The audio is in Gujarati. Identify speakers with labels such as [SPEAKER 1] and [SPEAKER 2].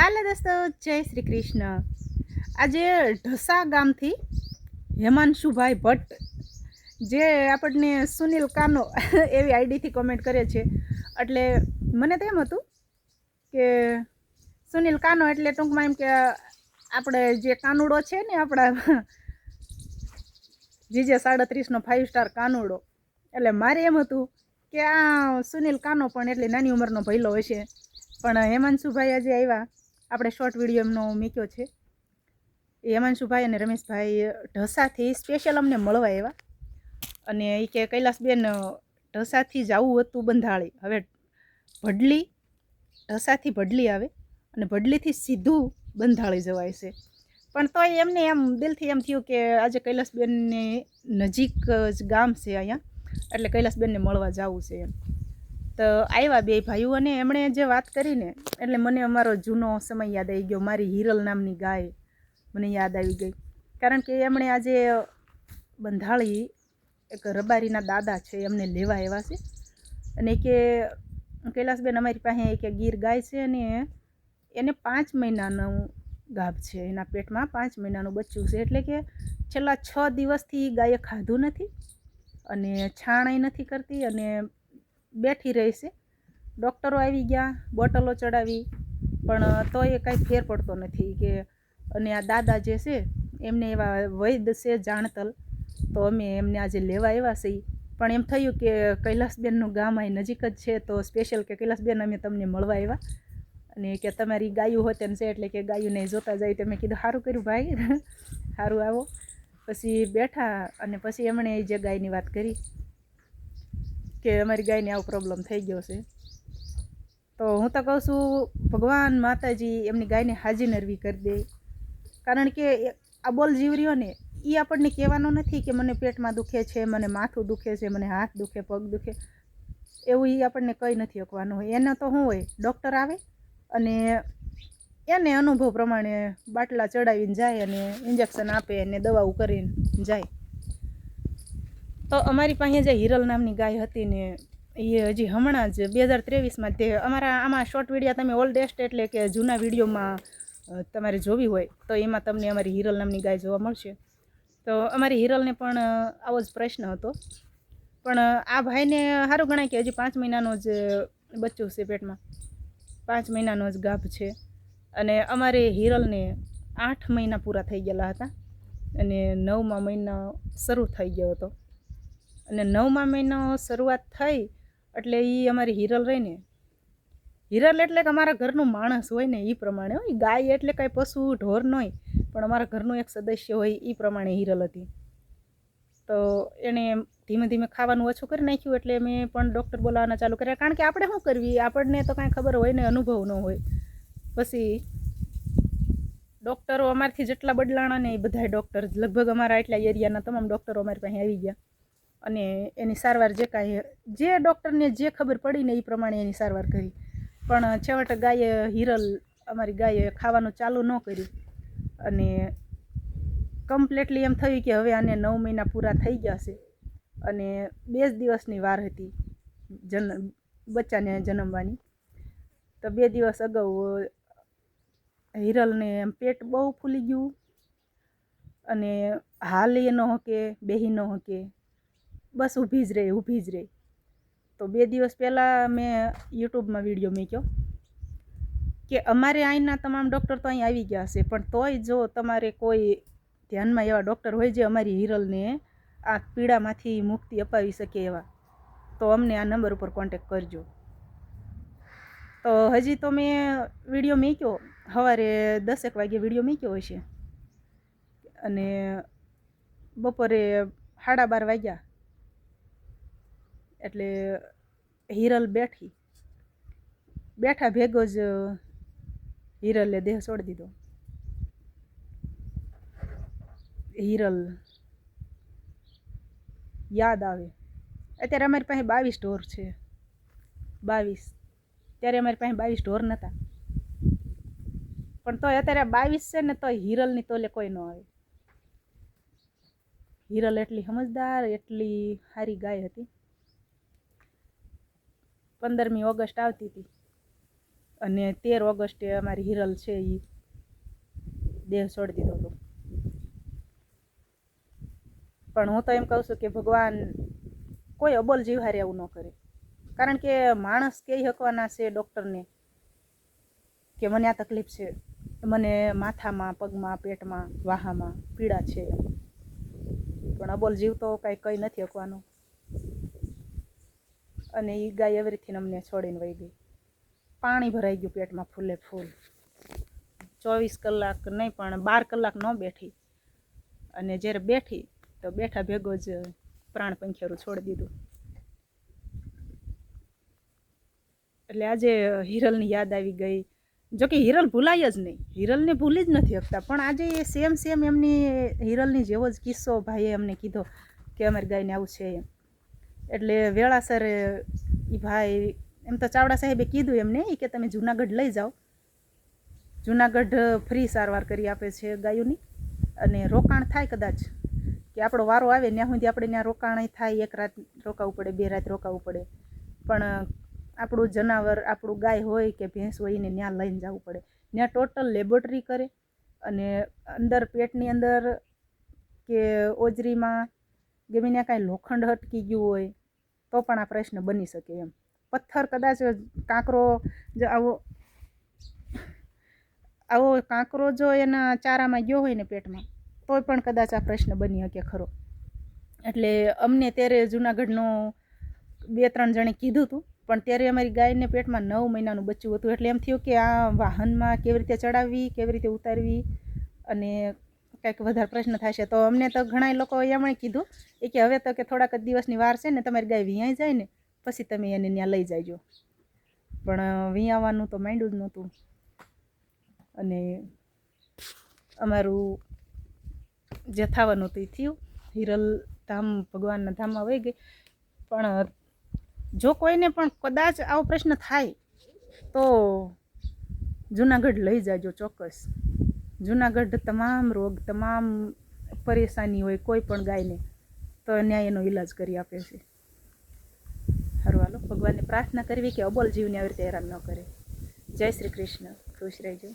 [SPEAKER 1] હાલો દોસ્તો, જય શ્રી કૃષ્ણ. આજે ઢસા ગામથી હેમાંશુભાઈ ભટ્ટ, જે આપણને સુનિલ કાનો એવી આઈડીથી કોમેન્ટ કરે છે. એટલે મને તો એમ હતું કે સુનિલ કાનો એટલે ટૂંકમાં એમ કે આપણે જે કાનુડો છે ને આપણા જીજે સાડત્રીસનો ફાઇવ સ્ટાર કાનુડો. એટલે મારે એમ હતું કે આ સુનિલ કાનો પણ એટલી નાની ઉંમરનો ભયલો હશે. પણ હેમાંશુભાઈ આજે આવ્યા. આપણે શોર્ટ વીડિયો એમનો મૂક્યો છે. એ હેમાંશુભાઈ અને રમેશભાઈ ઢસાથી સ્પેશિયલ અમને મળવા એવા અને એ કે કૈલાસબેન, ઢસાથી જ આવું હતું બંધાળી. હવે ભડલી, ઢસાથી ભડલી આવે અને ભડલીથી સીધું બંધાળી જવાય છે. પણ તોય એમને એમ દિલથી એમ થયું કે આજે કૈલાસબેનને નજીક જ ગામ છે અહીંયા. એટલે કૈલાસબેનને મળવા જવું છે એમ. તો આવ્યા બે ભાઈઓ અને એમણે જે વાત કરીને, એટલે મને અમારો જૂનો સમય યાદ આવી ગયો, મારી હિરલ નામની ગાય મને યાદ આવી ગઈ. કારણ કે એમણે આજે બંધાળી એક રબારીના દાદા છે, એમને લેવા એવા છે. અને કે કૈલાસબેન અમારી પાસે એક ગીર ગાય છે અને એને પાંચ મહિનાનું ગાભ છે, એના પેટમાં પાંચ મહિનાનું બચ્ચું છે. એટલે કે છેલ્લા છ દિવસથી ગાયે ખાધું નથી અને છાણાઈ નથી કરતી અને બેઠી રહી ડૉક્ટરો આવી ગયા, બોટલો ચડાવી, પણ તો એ કાંઈ ફેર પડતો નથી કે, અને આ દાદા જે છે, એમને એવા વૈદ છે જાણતલ, તો અમે એમને આજે લેવા આવ્યા છીએ. પણ એમ થયું કે, કૈલાસબેનનું ગામ અહીં નજીક જ છે, તો સ્પેશિયલ કે કૈલાસબેન અમે તમને મળવા આવ્યા. અને કે તમારી ગાયું હોત એમ છે, એટલે કે ગાયુંને જોતા જાય તો મેં કીધું સારું કર્યું ભાઈ સારું આવો. પછી બેઠા અને પછી એમણે જે ગાયની વાત કરી. કે અમારી ગાયને આવો પ્રોબ્લેમ થઈ ગયો છે. તો હું તો કહું છું, ભગવાન માતાજી એમની ગાયને હાજી નરવી કરી દે. કારણ કે આ બોલ જીવ રહ્યો ને એ આપણને કહેવાનો નથી કે મને પેટમાં દુખે છે, મને માથું દુખે છે, મને હાથ દુખે, પગ દુખે. એવું એ આપણને કંઈ નથી અકવાનું હોય એને તો શું હોય ડૉક્ટર આવે અને એને અનુભવ પ્રમાણે બાટલા ચડાવીને જાય અને ઇન્જેક્શન આપે અને દવાઓ કરીને જાય. તો અમારી પાસે જે હિરલ નામની ગાય હતી ને, એ હજી હમણાં જ બે હજાર ત્રેવીસમાં તે અમારા આમાં શોર્ટ વીડિયો તમે ઓલ્ડેસ્ટ એટલે કે જૂના વિડીયોમાં તમારે જોવી હોય, તો એમાં તમને અમારી હિરલ નામની ગાય જોવા મળશે. તો અમારી હિરલને પણ આવો જ પ્રશ્ન હતો. પણ આ ભાઈને સારું ગણાય કે હજી પાંચ મહિનાનો જ બચ્ચું છે પેટમાં. પાંચ મહિનાનો જ ગાભ છે. અને અમારે હિરલને આઠ મહિના પૂરા થઈ ગયેલા હતા. અને નવમા મહિના શરૂ થઈ ગયો હતો. અને નવમા મહિનો શરૂઆત થઈ, એટલે એ અમારી હિરલ રહીને, હિરલ એટલે કે અમારા ઘરનું માણસ હોય ને એ પ્રમાણે હોય, ગાય એટલે કાંઈ પશુ ઢોર ન હોય પણ અમારા ઘરનું એક સદસ્ય હોય એ પ્રમાણે હિરલ હતી. તો એણે ધીમે ધીમે ખાવાનું ઓછું કરી નાખ્યું, એટલે મેં પણ ડૉક્ટર બોલાવવાના ચાલુ કર્યા. કારણ કે આપણે શું કરવી? આપણને તો કાંઈ ખબર હોય ને, અનુભવ ન હોય. પછી ડૉક્ટરો અમારથી જેટલા બદલાણા ને એ બધા ડૉક્ટર, લગભગ અમારા એટલા એરિયાના તમામ ડૉક્ટરો અમારી પાસે આવી ગયા. અને એની સારવાર જે કાંઈ, જે ડૉક્ટરને જે ખબર પડી ને એ પ્રમાણે એની સારવાર કરી. પણ છેવટે ગાયે હિરલ, અમારી ગાયે ખાવાનું ચાલુ ન કર્યું. અને કમ્પ્લેટલી એમ થયું કે હવે આને નવ મહિના પૂરા થઈ ગયા છે. અને બે જ દિવસની વાર હતી જન, બચ્ચાને જન્મવાની. તો બે દિવસ અગાઉ હિરલને એમ પેટ બહુ ફૂલી ગયું. અને હાલી ન હકે, બેહી ન હકે. બસ ઊભી જ રહી, ઊભી જ રહી. તો બે દિવસ પહેલાં મેં યુટ્યુબમાં વીડિયો મૂક્યો કે અમારે અહીંના તમામ ડૉક્ટર તો અહીં આવી ગયા છે પણ તોય જો તમારે કોઈ ધ્યાનમાં એવા ડૉક્ટર હોય જે અમારી હિરલને આ પીડામાંથી મુક્તિ અપાવી શકે એવા, તો અમને આ નંબર ઉપર કોન્ટેક કરજો. તો હજી તો મેં વીડિયો મૂક્યો સવારે દસેક વાગે વીડિયો મૂક્યો હશે. અને બપોરે સાડા બાર વાગ્યા એટલે હિરલ બેઠી. બેઠા ભેગો જ હિરલે દેહ છોડી દીધો. હિરલ યાદ આવે. અત્યારે અમારી પાસે બાવીસ ઢોર છે. બાવીસ. ત્યારે અમારી પાસે બાવીસ ઢોર નહોતા પણ તોય અત્યારે બાવીસ છે ને તોય હિરલની તોલે કોઈ ન આવે. હિરલ એટલી સમજદાર, એટલી સારી ગાય હતી. પંદરમી ઓગસ્ટ આવતી હતી. અને તેર ઓગસ્ટે અમારી હિરલ છે એ દેહ છોડી દીધો હતો. પણ હું તો એમ કહું છું કે ભગવાન કોઈ અબોલ જીવ હારે એવું ન કરે. કારણ કે માણસ કહી શકવાના છે ડૉક્ટરને કે મને આ તકલીફ છે. મને માથામાં, પગમાં, પેટમાં, વાહામાં પીડા છે. પણ અબોલ જીવ તો કાંઈ કંઈ નથી શકવાનું અને એ ગાય એવી રીતે અમને છોડીને વહી ગઈ. પાણી ભરાઈ ગયું પેટમાં ફૂલે ફૂલ. ચોવીસ કલાક નહીં પણ બાર કલાક ન બેઠી. અને જ્યારે બેઠી તો બેઠા ભેગો જ પ્રાણ પંખેરું છોડી દીધું. એટલે આજે હિરલની યાદ આવી ગઈ. જો કે હિરલ ભૂલાય જ નહીં. હિરલને ભૂલી જ નથી શકતા પણ આજે એ સેમ સેમ એમની હિરલની જેવો જ કિસ્સો ભાઈએ અમને કીધો કે અમારી ગાયને આવું છે એમ. એટલે વેળાસર એ ભાઈ, એમ તો ચાવડા સાહેબે કીધું એમને એ કે તમે જુનાગઢ લઈ જાઓ. જુનાગઢ ફ્રી સારવાર કરી આપે છે ગાયોની. અને રોકાણ થાય કદાચ, કે આપણો વારો આવે ત્યાં સુધી આપણે ત્યાં રોકાણ થાય, એક રાત રોકાવું પડે, બે રાત રોકાવું પડે. પણ આપણું જનાવર, આપણું ગાય હોય કે ભેંસ હોય એને ત્યાં લઈને જવું પડે. ત્યાં ટોટલ લેબોરેટરી કરે અને અંદર પેટની અંદર કે ઓજરીમાં, ગમે ત્યાં કાંઈ લોખંડ અટકી ગયું હોય તો પણ આ પ્રશ્ન બની શકે એમ. પથ્થર કદાચ કાંકરો જો આવો આવો કાંકરો જો એના ચારામાં ગયો હોય ને પેટમાં, તોય પણ કદાચ આ પ્રશ્ન બની શકે ખરો. એટલે અમને ત્યારે જુનાગઢનો બે ત્રણ જણે કીધું હતું, પણ ત્યારે અમારી ગાયને પેટમાં નવ મહિનાનું બચ્ચું હતું. એટલે એમ થયું કે આ વાહનમાં કેવી રીતે ચડાવવી, કેવી રીતે ઉતારવી અને કંઈક વધારે પ્રશ્ન થશે. તો અમને તો ઘણા લોકો એમણે કીધું, એ કે હવે તો કે થોડાક જ દિવસની વાર છે ને, તમારી ગાય વિયાઈ જાય ને, પછી તમે એને ત્યાં લઈ જાયજો. પણ વિયાવાનું તો માંડ્યું જ નહોતું. અને અમારું જે થવાનું હતું એ થયું. હિરલ ધામ, ભગવાનના ધામમાં વહી ગઈ. પણ, જો કોઈને પણ કદાચ આવો પ્રશ્ન થાય, તો જુનાગઢ લઈ જાજો ચોક્કસ. જુનાગઢ તમામ રોગ, તમામ પરેશાની હોય કોઈ પણ ગાયને, તો ન્યાય એનો ઈલાજ કરી આપે છે. સારું હાલો. ભગવાનને પ્રાર્થના કરવી કે અબોલ જીવને આવી રીતે હેરાન ન કરે. જય શ્રી કૃષ્ણ. ખુશ રહેજો.